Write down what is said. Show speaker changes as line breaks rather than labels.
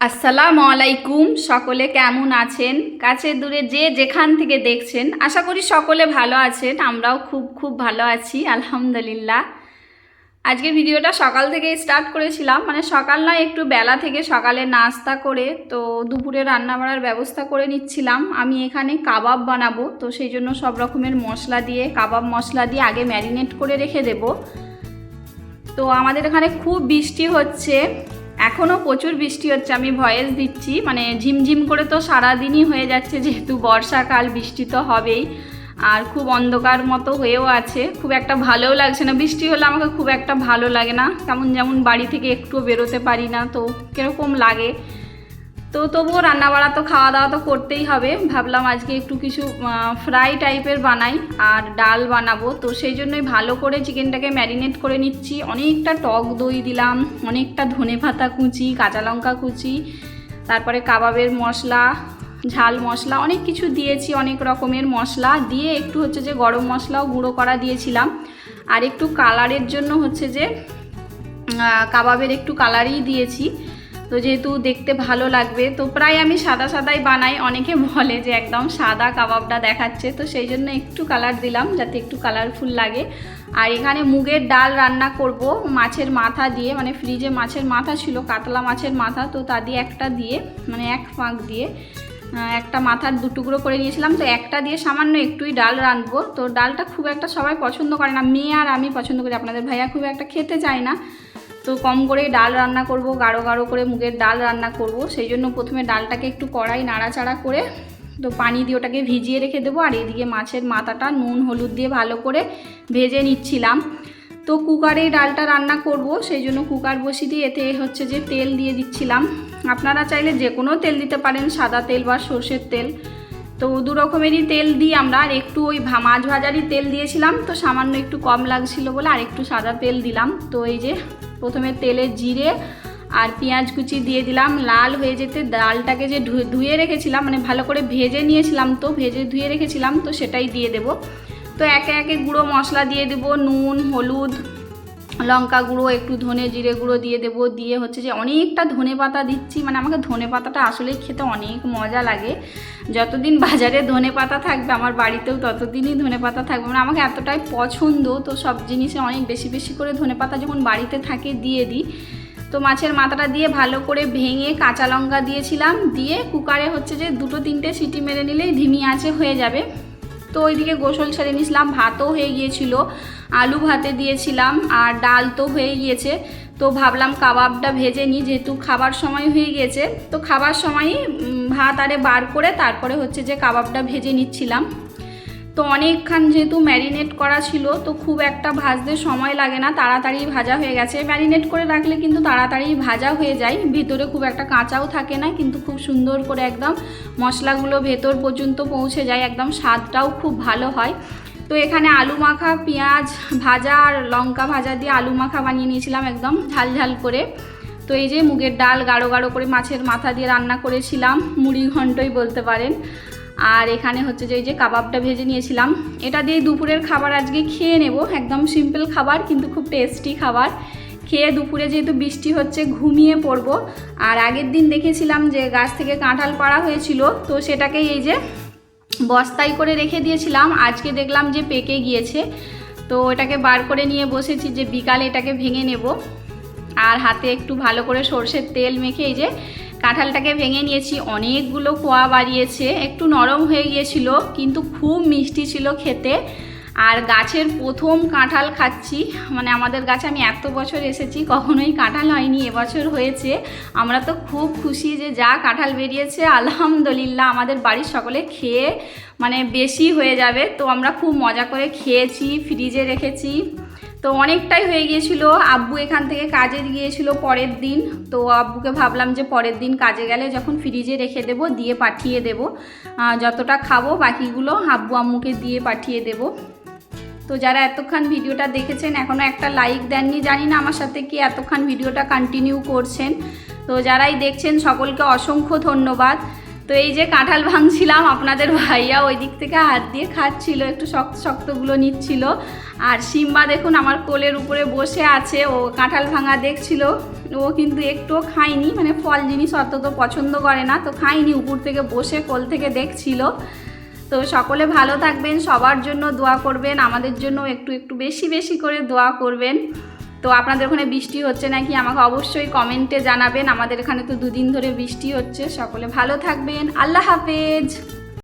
আসসালামু আলাইকুম, সকলে কেমন আছেন? কাছে দূরে যে যেখান থেকে দেখছেন, আশা করি সকলে ভালো আছেন, আমরাও খুব খুব ভালো আছি, আলহামদুলিল্লাহ। আজকের ভিডিওটা সকাল থেকে স্টার্ট করেছিলাম মানে সকাল নয়, একটু বেলা থেকে সকালে নাস্তা করে, তো দুপুরে রান্না বাড়ার ব্যবস্থা করে নিচ্ছিলাম। আমি এখানে কাবাব বানাবো, তো সেই জন্য সব রকমের মশলা দিয়ে, কাবাব মশলা দিয়ে আগে ম্যারিনেট করে রেখে দেবো। তো আমাদের এখানে খুব বৃষ্টি হচ্ছে এখনও প্রচুর বৃষ্টি হচ্ছে, আমি ভয়েস দিচ্ছি মানে ঝিমঝিম করে তো সারাদিনই হয়ে যাচ্ছে, যেহেতু বর্ষাকাল, বৃষ্টি তো হবেই, আর খুব অন্ধকার মতো হয়েও আছে, খুব একটা ভালোও লাগছে না, বৃষ্টি হলে আমাকে খুব একটা ভালো লাগে না, কেমন যেমন বাড়ি থেকে একটু বেরোতে পারি না, তো কীরকম লাগে তো তবুও রান্নাবাড়া তো খাওয়া দাওয়া তো করতেই হবে। ভাবলাম আজকে একটু কিছু ফ্রাই টাইপের বানাই আর ডাল বানাবো। তো সেই জন্যই ভালো করে চিকেনটাকে ম্যারিনেট করে নিচ্ছি। অনেকটা টক দই দিলাম, অনেকটা ধনে পাতা কুচি, কাঁচা লঙ্কা কুচি, তারপরে কাবাবের মশলা, ঝাল মশলা, অনেক কিছু দিয়েছি, অনেক রকমের মশলা। দিয়ে একটু হচ্ছে যে গরম মশলাও গুঁড়ো করা দিয়েছিলাম। আর একটু কালারের জন্য হচ্ছে যে কাবাবের একটু কালারই দিয়েছি। তো যেহেতু দেখতে ভালো লাগবে, তো প্রায় আমি সাদা সাদাই বানাই। অনেকে বলে যে একদম সাদা কাবাবটা দেখাচ্ছে, তো সেই জন্য একটু কালার দিলাম যাতে একটু কালারফুল লাগে। আর এখানে মুগের ডাল রান্না করব মাছের মাথা দিয়ে মানে ফ্রিজে মাছের মাথা ছিল, কাতলা মাছের মাথা, তো তা দিয়ে একটা দিয়ে মানে এক ফাঁক দিয়ে একটা মাথার দু টুকরো করে নিয়েছিলাম। তো একটা দিয়ে সামান্য একটুই ডাল রাঁধবো। তো ডালটা খুব একটা সবাই পছন্দ করে না, মেয়ে আর আমি পছন্দ করি। আপনাদের ভাইয়া খুব একটা খেতে চায় না। তো কম করে ডাল রান্না করব, গাঢ় গাঢ় করে মুগের ডাল রান্না করব। সেই জন্য প্রথমে ডালটাকে একটু কড়াই নাড়াচাড়া করে তো পানি দিয়ে ওটাকে ভিজিয়ে রেখে দেবো। আর এদিকে মাছের মাথাটা নুন, হলুদ দিয়ে ভালো করে ভেজে নিচ্ছিলাম। তো কুকারে ডালটা রান্না করব, সেই জন্য কুকার বসিয়ে দিয়ে এতে হচ্ছে যে তেল দিয়ে দিচ্ছিলাম। আপনারা চাইলে যে কোনো তেল দিতে পারেন, সাদা তেল বা সর্ষের তেল। তো দু রকমেরই তেল দিই আমরা। আর একটু ওই মাছ ভাজারই তেল দিয়েছিলাম, তো সামান্য একটু কম লাগছিল বলে আর একটু সাদা তেল দিলাম। তো এই যে প্রথমে তেলে জিরে আর পেঁয়াজ কুচি দিয়ে দিলাম। লাল হয়ে যেতে ডালটাকে যে ধুয়ে রেখেছিলাম মানে ভালো করে ভেজে নিয়েছিলাম তো, ভেজে ধুয়ে রেখেছিলাম, তো সেটাই দিয়ে দেব। তো একে একে গুঁড়ো মশলা দিয়ে দেবো, নুন, হলুদ লঙ্কা গুঁড়ো, একটু ধনে জিরে গুঁড়ো দিয়ে দেবো। দিয়ে হচ্ছে যে অনেকটা ধনে পাতা দিচ্ছি। মানে আমাকে ধনে পাতাটা আসলেই খেতে অনেক মজা লাগে। যতদিন বাজারে ধনে পাতা থাকবে, আমার বাড়িতেও ততদিনই ধনে পাতা থাকবে। মানে আমাকে এতটাই পছন্দ, তো সব জিনিসে অনেক বেশি বেশি করে ধনে পাতা যখন বাড়িতে থাকে দিয়ে দিই। তো মাছের মাথাটা দিয়ে ভালো করে ভেঙে কাঁচা লঙ্কা দিয়েছিলাম। দিয়ে কুকারে হচ্ছে যে দুটো তিনটে সিটি মেরে নিলেই ধিমি আছে হয়ে যাবে। তো ওইদিকে গোসল ছেড়ে নিয়েছিলাম, ভাতও হয়ে গিয়েছিল, আলু ভাতে দিয়েছিলাম আর ডাল তো হয়ে গিয়েছে। তো ভাবলাম কাবাবটা ভেজে নিই, যেহেতু খাবার সময় হয়ে গিয়েছে, তো খাবার সময়ই ভাত আরে বার করে তারপরে হচ্ছে যে কাবাবটা ভেজে নিচ্ছিলাম। তো অনেকক্ষণ যেহেতু ম্যারিনেট করা ছিল, তো খুব একটা ভাজতে সময় লাগে না, তাড়াতাড়ি ভাজা হয়ে গেছে। ম্যারিনেট করে রাখলে কিন্তু তাড়াতাড়ি ভাজা হয়ে যায়, ভেতরে খুব একটা কাঁচাও থাকে না, কিন্তু খুব সুন্দর করে একদম মশলাগুলো ভেতর পর্যন্ত পৌঁছে যায়, একদম স্বাদটাও খুব ভালো হয়। তো এখানে আলু মাখা, পেঁয়াজ ভাজা আর লঙ্কা ভাজা দিয়ে আলু মাখা বানিয়ে নিয়েছিলাম একদম ঝাল ঝাল করে। তো এই যে মুগের ডাল গাঢ় গাঢ় করে মাছের মাথা দিয়ে রান্না করেছিলাম মুড়ি ঘন্টই বলতে পারেন। আর এখানে হচ্ছে যে এই যে কাবাবটা ভেজে নিয়েছিলাম, এটা দিয়ে দুপুরের খাবার আজকে খেয়ে নেব। একদম সিম্পল খাবার, কিন্তু খুব টেস্টি খাবার। খেয়ে দুপুরে যেহেতু বৃষ্টি হচ্ছে, ঘুমিয়ে পড়ব। আর আগের দিন দেখেছিলাম যে গাছ থেকে কাঁঠাল পাড়া হয়েছিল, তো সেটাকে এই যে বস্তায় করে রেখে দিয়েছিলাম। আজকে দেখলাম যে পেকে গিয়েছে, তো এটাকে বার করে নিয়ে বসেছি যে বিকালে এটাকে ভেঙে নেব। আর হাতে একটু ভালো করে সর্ষের তেল মেখে এই যে কাঁঠালটাকে ভেঙে নিয়েছি, অনেকগুলো কোয়া বাড়িয়েছে, একটু নরম হয়ে গিয়েছিল, কিন্তু খুব মিষ্টি ছিল খেতে। আর গাছের প্রথম কাঁঠাল খাচ্ছি মানে আমাদের গাছে আমি এত বছর এসেছি, কখনোই কাঁঠাল হয়নি, এবছর হয়েছে। আমরা তো খুব খুশি যে যা কাঁঠাল বেরিয়েছে, আলহামদুলিল্লাহ আমাদের বাড়ির সকলে খেয়ে মানে বেশি হয়ে যাবে। তো আমরা খুব মজা করে খেয়েছি, ফ্রিজে রেখেছি। তো অনেকটাই হয়ে গিয়েছিল। আব্বু এখান থেকে কাজে গিয়েছিল পরের দিন। তো আব্বুকে ভাবলাম যে পরের দিন কাজে গেলে যখন ফ্রিজে রেখে দেবো, দিয়ে পাঠিয়ে দেবো। যতটা খাব বাকিগুলো আব্বু আম্মুকে দিয়ে পাঠিয়ে দেবো। তো যারা এতক্ষণ ভিডিওটা দেখেছেন এখনও একটা লাইক দেননি, জানি না আমার সাথে কি এতক্ষণ ভিডিওটা কন্টিনিউ করছেন। তো যারাই দেখছেন, সকলকে অসংখ্য ধন্যবাদ। তো এই যে কাঁঠাল ভাঙছিলাম, আপনাদের ভাইয়া ওই দিক থেকে হাত দিয়ে খাচ্ছিল, একটু শক্ত শক্তগুলো নিচ্ছিল। আর সিম্বা দেখুন আমার কোলের উপরে বসে আছে, ও কাঁঠাল ভাঙা দেখছিল, ও কিন্তু একটুও খায়নি মানে ফল জিনিস অত তো পছন্দ করে না, তো খায়নি, উপর থেকে বসে কোল থেকে দেখছিল। তো সকলে ভালো থাকবেন, সবার জন্য দোয়া করবেন, আমাদের জন্য একটু একটু বেশি বেশি করে দোয়া করবেন। তো আপনাদের ওখানে বৃষ্টি হচ্ছে নাকি? আমাকে অবশ্যই কমেন্টে জানাবেন। আমাদের এখানে তো দুদিন ধরে বৃষ্টি হচ্ছে। সকলে ভালো থাকবেন। আল্লাহ হাফেজ।